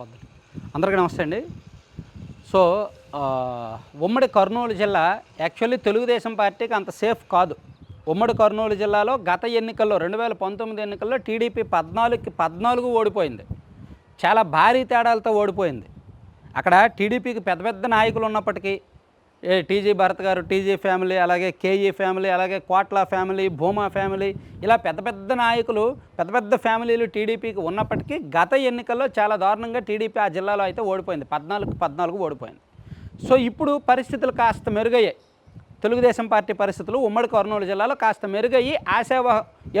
అందరికీ నమస్తే అండి. సో ఉమ్మడి కర్నూలు జిల్లా యాక్చువల్లీ తెలుగుదేశం పార్టీకి అంత సేఫ్ కాదు. ఉమ్మడి కర్నూలు జిల్లాలో గత ఎన్నికల్లో రెండు వేల పంతొమ్మిది ఎన్నికల్లో టీడీపీ పద్నాలుగుకి పద్నాలుగు ఓడిపోయింది. చాలా భారీ తేడాలతో ఓడిపోయింది. అక్కడ టీడీపీకి పెద్ద పెద్ద నాయకులు ఉన్నప్పటికీ టీజీ భరత్ గారు టీజీ ఫ్యామిలీ అలాగే కేఈ ఫ్యామిలీ అలాగే కోట్ల ఫ్యామిలీ భూమా ఫ్యామిలీ ఇలా పెద్ద పెద్ద నాయకులు పెద్ద పెద్ద ఫ్యామిలీలు టీడీపీకి ఉన్నప్పటికీ గత ఎన్నికల్లో చాలా దారుణంగా టీడీపీ ఆ జిల్లాలో అయితే ఓడిపోయింది. పద్నాలుగు పద్నాలుగు ఓడిపోయింది. సో ఇప్పుడు పరిస్థితులు కాస్త మెరుగయ్యాయి. తెలుగుదేశం పార్టీ పరిస్థితులు ఉమ్మడి కర్నూలు జిల్లాలో కాస్త మెరుగయ్యి ఆశావ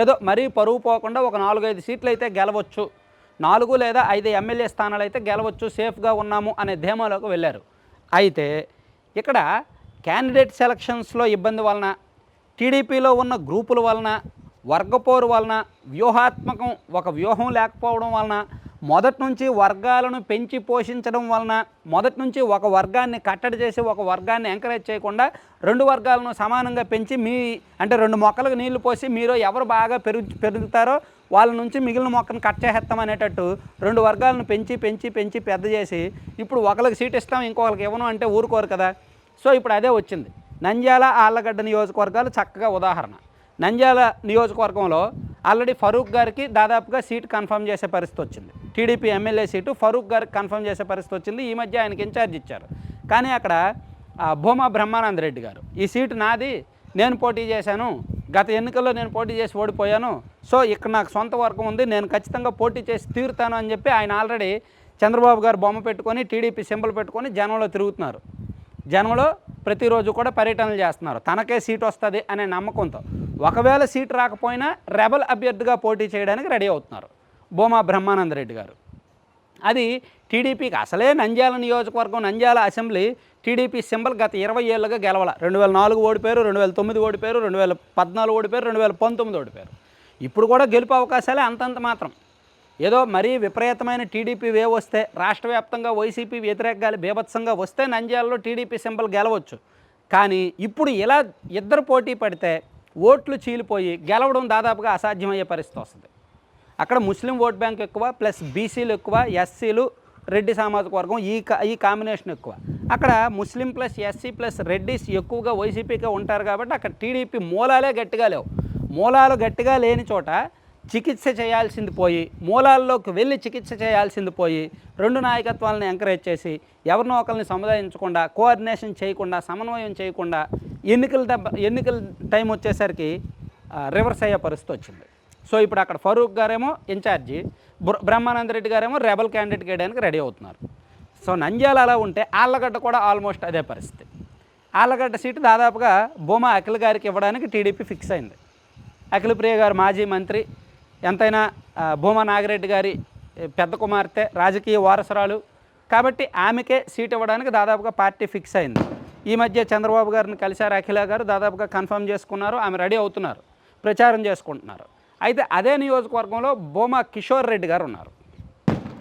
ఏదో మరీ పరువు పోకుండా ఒక నాలుగైదు సీట్లు అయితే గెలవచ్చు. నాలుగు లేదా ఐదు ఎమ్మెల్యే స్థానాలు అయితే గెలవచ్చు సేఫ్గా ఉన్నాము అనే ధీమాలోకి వెళ్ళారు. అయితే ఇక్కడ క్యాండిడేట్ సెలక్షన్స్లో ఇబ్బంది వలన టీడీపీలో ఉన్న గ్రూపుల వలన వర్గపోరు వలన వ్యూహాత్మకం ఒక వ్యూహం లేకపోవడం వలన మొదటి నుంచి వర్గాలను పెంచి పోషించడం వలన మొదటి నుంచి ఒక వర్గాన్ని కట్టడి చేసి ఒక వర్గాన్ని ఎంకరేజ్ చేయకుండా రెండు వర్గాలను సమానంగా పెంచి మీ అంటే రెండు మొక్కలకు నీళ్ళు పోసి మీరు ఎవరు బాగా పెరుగు పెరుగుతారో వాళ్ళ నుంచి మిగిలిన మొక్కను కట్ చేసేస్తాం అనేటట్టు రెండు వర్గాలను పెంచి పెంచి పెంచి పెద్ద చేసి ఇప్పుడు ఒకరికి సీట్ ఇస్తాం ఇంకొకరికి ఇవ్వను అంటే ఊరుకోరు కదా. సో ఇప్పుడు అదే వచ్చింది. నంద్యాల ఆళ్ళగడ్డ నియోజకవర్గాలు చక్కగా ఉదాహరణ. నంద్యాల నియోజకవర్గంలో ఆల్రెడీ ఫరూక్ గారికి దాదాపుగా సీట్ కన్ఫర్మ్ చేసే పరిస్థితి వచ్చింది. టీడీపీ ఎమ్మెల్యే సీటు ఫరూక్ గారు కన్ఫర్మ్ చేసే పరిస్థితి వచ్చింది. ఈ మధ్య ఆయనకి ఇన్ఛార్జ్ ఇచ్చారు. కానీ అక్కడ భూమా బ్రహ్మానంద రెడ్డి గారు ఈ సీటు నాది నేను పోటీ చేశాను. గత ఎన్నికల్లో నేను పోటీ చేసి ఓడిపోయాను. సో ఇక్కడ నాకు సొంత వర్గం ఉంది. నేను ఖచ్చితంగా పోటీ చేసి తీరుతాను అని చెప్పి ఆయన ఆల్రెడీ చంద్రబాబు గారు బొమ్మ పెట్టుకొని టీడీపీ సింబల్ పెట్టుకొని జనంలో తిరుగుతున్నారు. జనంలో ప్రతిరోజు కూడా పర్యటనలు చేస్తున్నారు. తనకే సీట్ వస్తుంది అనే నమ్మకంతో. ఒకవేళ సీట్ రాకపోయినా రెబల్ అభ్యర్థిగా పోటీ చేయడానికి రెడీ అవుతున్నారు. బోమా బ్రహ్మానంద రెడ్డి గారు. అది టీడీపీకి అసలే నంద్యాల నియోజకవర్గం నంద్యాల అసెంబ్లీ టీడీపీ సింబల్ గత ఇరవై ఏళ్ళుగా గెలవాల. రెండు వేల నాలుగు ఓడిపోయారు రెండు వేల తొమ్మిది ఓడిపోయారు రెండు వేల పద్నాలుగు ఓడిపోయారు రెండు వేల పంతొమ్మిది ఓడిపోయారు ఇప్పుడు కూడా గెలుపు అవకాశాలే అంతంత మాత్రం. ఏదో మరీ విపరీతమైన టీడీపీ వే వస్తే రాష్ట్ర వ్యాప్తంగా వైసీపీ వ్యతిరేకాలు బీభత్సంగా వస్తే నంద్యాలలో టీడీపీ సింబల్ గెలవచ్చు. కానీ ఇప్పుడు ఇలా ఇద్దరు పోటీ పడితే ఓట్లు చీలిపోయి గెలవడం దాదాపుగా అసాధ్యమయ్యే పరిస్థితి వస్తుంది. అక్కడ ముస్లిం ఓట్ బ్యాంక్ ఎక్కువ ప్లస్ బీసీలు ఎక్కువ ఎస్సీలు రెడ్డి సామాజిక వర్గం ఈ కా ఈ కాంబినేషన్ ఎక్కువ. అక్కడ Muslim plus SC plus Reddys ఎక్కువగా వైసీపీగా ఉంటారు కాబట్టి అక్కడ టీడీపీ మూలాలే గట్టిగా లేవు. మూలాలు గట్టిగా లేని చోట చికిత్స చేయాల్సింది పోయి మూలాల్లోకి వెళ్ళి చికిత్స చేయాల్సింది పోయి రెండు నాయకత్వాలను ఎంకరేజ్ చేసి ఎవరినో ఒకరిని సముదాయించకుండా కోఆర్డినేషన్ చేయకుండా సమన్వయం చేయకుండా ఎన్నికల దెబ్బ ఎన్నికల టైం వచ్చేసరికి రివర్స్ అయ్యే పరిస్థితి వచ్చింది. సో ఇప్పుడు అక్కడ ఫరూక్ గారేమో ఇన్ఛార్జి బ్ర- బ్రహ్మానంద రెడ్డి గారేమో రెబల్ క్యాండిడేట్ గేయడానికి రెడీ అవుతున్నారు. సో నంద్యాల అలా ఉంటే ఆళ్ళగడ్డ కూడా ఆల్మోస్ట్ అదే పరిస్థితి. ఆళ్ళగడ్డ సీటు దాదాపుగా బొమ్మ అఖిల్ గారికి ఇవ్వడానికి టీడీపీ ఫిక్స్ అయింది. అఖిల ప్రియ గారు మాజీ మంత్రి ఎంతైనా భూమా నాగిరెడ్డి గారి పెద్ద కుమార్తె రాజకీయ వారసురాలు. కాబట్టి ఆమెకే సీట్ ఇవ్వడానికి దాదాపుగా పార్టీ ఫిక్స్ అయింది. ఈ మధ్య చంద్రబాబు గారిని కలిశారు అఖిల గారు దాదాపుగా కన్ఫర్మ్ చేసుకున్నారు ఆమె రెడీ అవుతున్నారు ప్రచారం చేసుకుంటున్నారు. అయితే అదే నియోజకవర్గంలో బోమా కిషోర్ రెడ్డి గారు ఉన్నారు.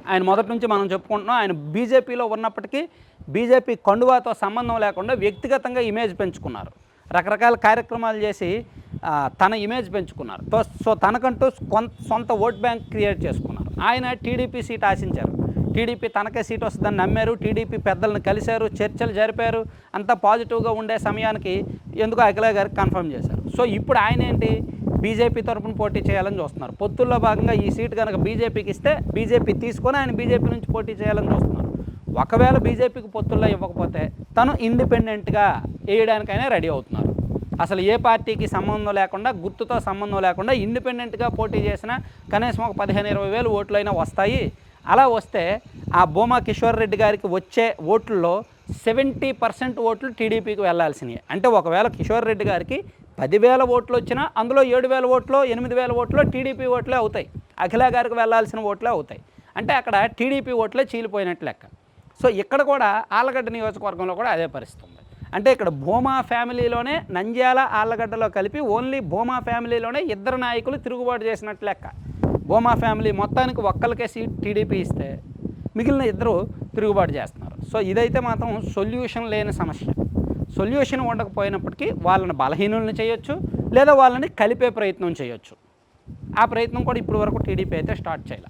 ఆయన మొదటి నుంచి మనం చెప్పుకుంటున్నాం. ఆయన బీజేపీలో ఉన్నప్పటికీ బీజేపీ కండువాతో సంబంధం లేకుండా వ్యక్తిగతంగా ఇమేజ్ పెంచుకున్నారు. రకరకాల కార్యక్రమాలు చేసి తన ఇమేజ్ పెంచుకున్నారు. సో తనకంటూ కొంత సొంత ఓట్ బ్యాంక్ క్రియేట్ చేసుకున్నారు. ఆయన టీడీపీ సీట్ ఆశించారు. టీడీపీ తనకే సీట్ వస్తుందని నమ్మారు. టీడీపీ పెద్దలను కలిశారు చర్చలు జరిపారు. అంతా పాజిటివ్గా ఉండే సమయానికి ఎందుకు అఖిల గారికి కన్ఫర్మ్ చేశారు. సో ఇప్పుడు ఆయన ఏంటి? బీజేపీ తరపున పోటీ చేయాలని చూస్తున్నారు. పొత్తుల్లో భాగంగా ఈ సీట్ కనుక బీజేపీకి ఇస్తే బీజేపీ తీసుకొని ఆయన బీజేపీ నుంచి పోటీ చేయాలని చూస్తున్నారు. ఒకవేళ బీజేపీకి పొత్తుల్లో ఇవ్వకపోతే తను ఇండిపెండెంట్గా వేయడానికైనా రెడీ అవుతున్నారు. అసలు ఏ పార్టీకి సంబంధం లేకుండా గుర్తుతో సంబంధం లేకుండా ఇండిపెండెంట్గా పోటీ చేసినా కనీసం ఒక పదిహేను ఇరవై వేలు ఓట్లైనా వస్తాయి. అలా వస్తే ఆ భూమా కిషోర్ రెడ్డి గారికి వచ్చే ఓట్లలో సెవెంటీ పర్సెంట్ ఓట్లు టీడీపీకి వెళ్ళాల్సినవి అంటే ఒకవేళ కిషోర్ రెడ్డి గారికి పదివేల ఓట్లు వచ్చినా అందులో ఏడు వేల ఓట్లు ఎనిమిది వేల ఓట్లు టీడీపీ ఓట్లే అవుతాయి. అఖిల గారికి వెళ్ళాల్సిన ఓట్లే అవుతాయి. అంటే అక్కడ టీడీపీ ఓట్లే చీలిపోయినట్లు లెక్క. సో ఇక్కడ కూడా ఆలగడ్డ నియోజకవర్గంలో కూడా అదే పరిస్థితి ఉంది. అంటే ఇక్కడ భూమా ఫ్యామిలీలోనే నంద్యాల ఆళ్ళగడ్డలో కలిపి ఓన్లీ భూమా ఫ్యామిలీలోనే ఇద్దరు నాయకులు తిరుగుబాటు చేసినట్లు లెక్క. భూమా ఫ్యామిలీ మొత్తానికి ఒక్కరికే సీట్ టీడీపీ ఇస్తే మిగిలిన ఇద్దరు తిరుగుబాటు చేస్తున్నారు. సో ఇదైతే మాత్రం సొల్యూషన్ లేని సమస్య. సొల్యూషన్ ఉండకపోయినప్పటికీ వాళ్ళని బలహీనులను చేయొచ్చు లేదా వాళ్ళని కలిపే ప్రయత్నం చేయొచ్చు. ఆ ప్రయత్నం కూడా ఇప్పటి వరకు టీడీపీ అయితే స్టార్ట్ చేయాలి.